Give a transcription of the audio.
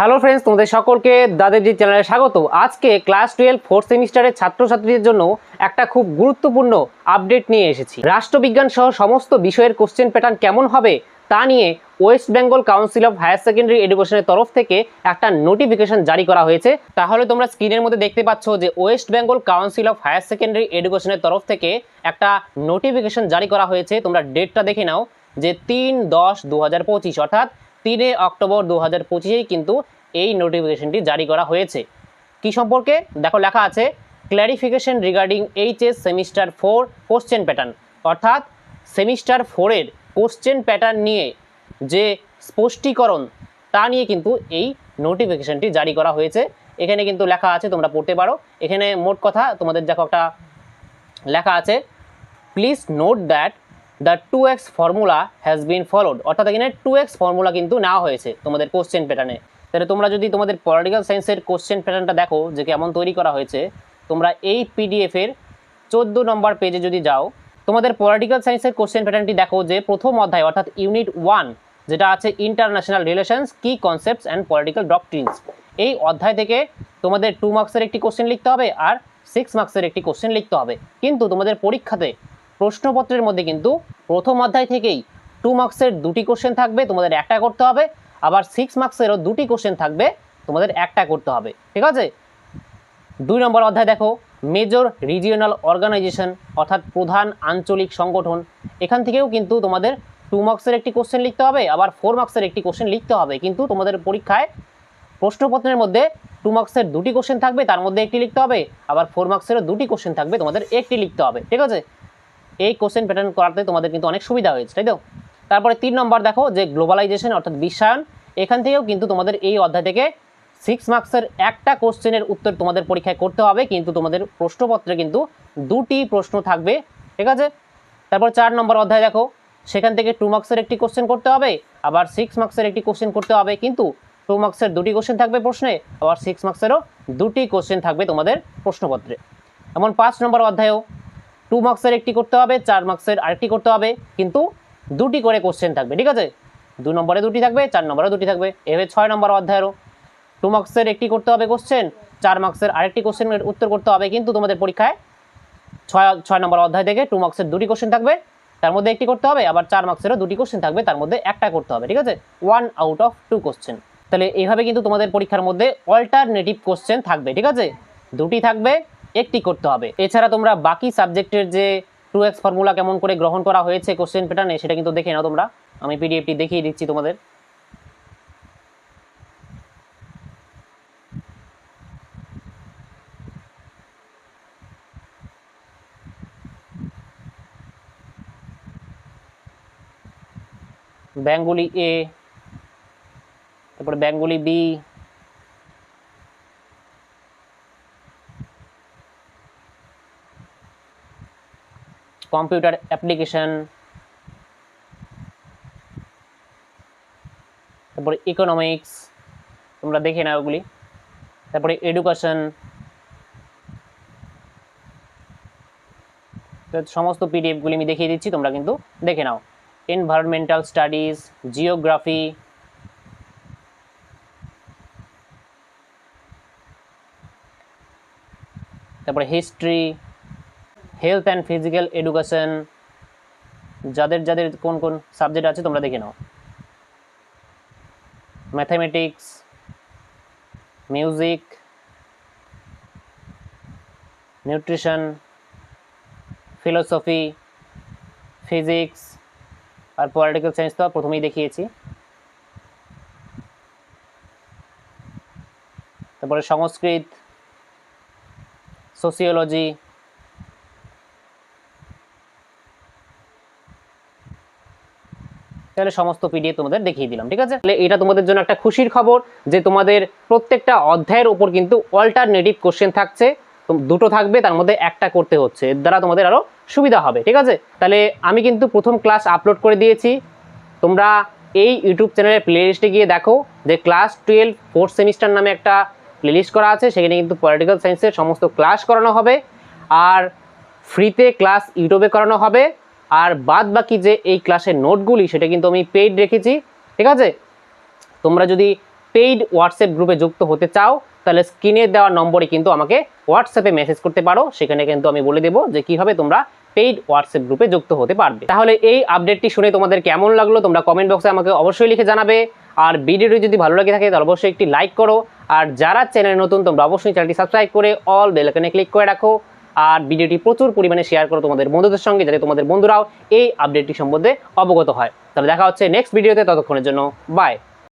Hello friends তোমাদের সকলকে দাদেবজি চ্যানেলে স্বাগত। আজকে ক্লাস টুয়েলভ ফোর্থ সেমিস্টারের ছাত্রছাত্রীদের জন্য একটা খুব গুরুত্বপূর্ণ আপডেট নিয়ে এসেছি। রাষ্ট্রবিজ্ঞান সহ সমস্ত বিষয়ের কোশ্চেন প্যাটার্ন কেমন হবে তা নিয়ে West Bengal council of higher secondary এডুকেশনের তরফ থেকে একটা নোটিফিকেশন জারি করা হয়েছে। তাহলে তোমরা স্ক্রিনের মধ্যে দেখতে পাচ্ছ যে West Bengal council of higher secondary এডুকেশনের তরফ থেকে একটা নোটিফিকেশন জারি করা হয়েছে। তোমরা ডেটটা দেখে নাও যে তিন দশ দু অর্থাৎ তিনে অক্টোবর দু হাজার পঁচিশেই কিন্তু এই নোটিফিকেশনটি জারি করা হয়েছে। কি সম্পর্কে? দেখো, লেখা আছে clarification regarding HS semester four question pattern অর্থাৎ সেমিস্টার ফোরের কোশ্চেন প্যাটার্ন নিয়ে যে স্পষ্টীকরণ, তা নিয়ে কিন্তু এই নোটিফিকেশনটি জারি করা হয়েছে। এখানে কিন্তু লেখা আছে, তোমরা পড়তে পারো। এখানে মোট কথা তোমাদের দেখো একটা লেখা আছে please note that the two X formula has been followed অর্থাৎ এখানে টু এক্স ফর্মুলা কিন্তু নেওয়া হয়েছে তোমাদের কোশ্চেন প্যাটার্নে তাহলে তোমরা যদি তোমাদের পলিটিক্যাল সায়েন্সের কোশ্চেন প্যাটার্নটা দেখো যে কেমন তৈরি করা হয়েছে, তোমরা এই পিডিএফের চোদ্দ নম্বর পেজে যদি যাও, তোমাদের পলিটিক্যাল সায়েন্সের কোশ্চেন প্যাটার্নটি দেখো যে প্রথম অধ্যায়, অর্থাৎ ইউনিট ওয়ান যেটা আছে international relations key concepts and political doctrines এই অধ্যায় থেকে তোমাদের টু মার্কসের একটি কোশ্চেন লিখতে হবে আর সিক্স মার্কসের একটি কোশ্চেন লিখতে হবে। কিন্তু তোমাদের পরীক্ষাতে প্রশ্নপত্রের মধ্যে কিন্তু প্রথম অধ্যায় থেকেই টু মার্কসের দুটি কোশ্চেন থাকবে, তোমাদের একটা করতে হবে। আবার সিক্স মার্কসেরও দুটি কোশ্চেন থাকবে, তোমাদের একটা করতে হবে। ঠিক আছে? দুই নম্বর অধ্যায় দেখো মেজর রিজিওনাল অর্গানাইজেশন অর্থাৎ প্রধান আঞ্চলিক সংগঠন। এখান থেকেও কিন্তু তোমাদের টু মার্কসের একটি কোশ্চেন লিখতে হবে, আবার ফোর মার্কসের একটি কোশ্চেন লিখতে হবে। কিন্তু তোমাদের পরীক্ষায় প্রশ্নপত্রের মধ্যে টু মার্কসের দুটি কোশ্চেন থাকবে, তার মধ্যে একটি লিখতে হবে, আবার ফোর মার্কসেরও দুটি কোশ্চেন থাকবে, তোমাদের একটি লিখতে হবে। ঠিক আছে? এই কোশ্চেন প্যাটার্ন করাতে তোমাদের কিন্তু অনেক সুবিধা হয়েছে, তাই তো? তারপরে তিন নম্বর দেখো যে গ্লোবালাইজেশন অর্থাৎ বিশ্বায়ন, এখান থেকেও কিন্তু তোমাদের এই অধ্যায় থেকে সিক্স মার্কসের একটা কোশ্চেনের উত্তর তোমাদের পরীক্ষায় করতে হবে, কিন্তু তোমাদের প্রশ্নপত্রে কিন্তু দুটি প্রশ্ন থাকবে, ঠিক আছে? তারপর চার নম্বর অধ্যায় দেখো, সেখান থেকে টু মার্কসের একটি কোশ্চেন করতে হবে, আবার সিক্স মার্কসের একটি কোশ্চেন করতে হবে, কিন্তু টু মার্কসের দুটি কোশ্চেন থাকবে প্রশ্নে, আবার সিক্স মার্কসেরও দুটি কোশ্চেন থাকবে তোমাদের প্রশ্নপত্রে। এমন পাঁচ নম্বর অধ্যায়েও টু মার্কসের একটি করতে হবে, চার মার্কসের আরেকটি করতে হবে, কিন্তু দুটি করে কোশ্চেন থাকবে, ঠিক আছে? দু নম্বরে দুটি থাকবে, চার নম্বরে দুটি থাকবে এভাবে ছয় নম্বর অধ্যায়েরও টু মার্কসের একটি করতে হবে কোশ্চেন চার মার্কসের আরেকটি কোশ্চেনের উত্তর করতে হবে, কিন্তু তোমাদের পরীক্ষায় ছয় ছয় নম্বর অধ্যায় থেকে টু মার্কসের দুটি কোশ্চেন থাকবে, তার মধ্যে একটি করতে হবে, আবার চার মার্কসেরও দুটি কোশ্চেন থাকবে, তার মধ্যে একটা করতে হবে, ঠিক আছে? One out of two question তাহলে এইভাবে কিন্তু তোমাদের পরীক্ষার মধ্যে অল্টারনেটিভ কোশ্চেন থাকবে, ঠিক আছে? দুটি থাকবে একটি করতে হবে। এছাড়া তোমরা বাকি সাবজেক্টের যে টু এক্স ফর্মুলা কেমন করে গ্রহণ করা হয়েছে কোশ্চেন প্যাটার্নে সেটা কিন্তু দেখে নাও তোমরা। আমি পিডিএফটি দেখিয়ে দিচ্ছি তোমাদের। বেঙ্গলি এ তারপরে বেঙ্গলি বি কম্পিউটার অ্যাপ্লিকেশন, তারপরে ইকোনমিক্স তোমরা দেখে নাও ওগুলি, তারপরে এডুকেশন সমস্ত পিডিএফগুলি আমি দেখিয়ে দিচ্ছি, তোমরা কিন্তু দেখে নাও। এনভায়রনমেন্টাল স্টাডিজ জিওগ্রাফি তারপরে history health and physical education যাদের যাদের কোন কোন সাবজেক্ট আছে তোমরা দেখে নাও। Mathematics music nutrition philosophy physics আর পলিটিক্যাল সায়েন্স তো প্রথমেই দেখিয়েছি। তারপরে সংস্কৃত সোসিওলজি তাহলে সমস্ত পিডিএফ তোমাদের দেখিয়ে দিলাম, ঠিক আছে? তাহলে এটা তোমাদের জন্য একটা খুশির খবর যে তোমাদের প্রত্যেকটা অধ্যায়ের উপর কিন্তু অল্টারনেটিভ কোশ্চেন থাকছে। দুটো থাকবে, তার মধ্যে একটা করতে হচ্ছে, এর দ্বারা তোমাদের আরও সুবিধা হবে, ঠিক আছে? তাহলে আমি কিন্তু প্রথম ক্লাস আপলোড করে দিয়েছি। তোমরা এই ইউটিউব চ্যানেলের প্লেলিস্টে গিয়ে দেখো যে ক্লাস টুয়েলভ ফোর্থ সেমিস্টার নামে একটা প্লেলিস্ট করা আছে, সেখানে কিন্তু পলিটিক্যাল সায়েন্সের সমস্ত ক্লাস করানো হবে। আর ফ্রিতে ক্লাস ইউটিউবে করানো হবে। আর বাদ বাকি যে এই ক্লাসের নোটগুলি সেটা কিন্তু আমি পেইড রেখেছি, ঠিক আছে? তোমরা যদি পেইড হোয়াটসঅ্যাপ গ্রুপে যুক্ত হতে চাও, তাহলে স্ক্রিনে দেওয়া নম্বরে কিন্তু আমাকে হোয়াটসঅ্যাপে মেসেজ করতে পারো। সেখানে কিন্তু আমি বলে দেবো যে কীভাবে তোমরা পেইড হোয়াটসঅ্যাপ গ্রুপে যুক্ত হতে পারবে। তাহলে এই আপডেটটি শুনে তোমাদের কেমন লাগল, তোমরা কমেন্ট বক্সে আমাকে অবশ্যই লিখে জানাবে। আর ভিডিওটি যদি ভালো লাগে থাকে, তাহলে অবশ্যই একটি লাইক করো। আর যারা চ্যানেল নতুন, তোমরা অবশ্যই চ্যানেলটি সাবস্ক্রাইব করে অল বেলাকানে ক্লিক করে রাখো। আর ভিডিওটি প্রচুর পরিমাণে শেয়ার করো তোমাদের বন্ধুদের সঙ্গে যাতে তোমাদের বন্ধুরাও এই আপডেটটি সম্বন্ধে অবগত হয়। তাহলে দেখা হচ্ছে নেক্সট ভিডিওতে ততক্ষণের জন্য বাই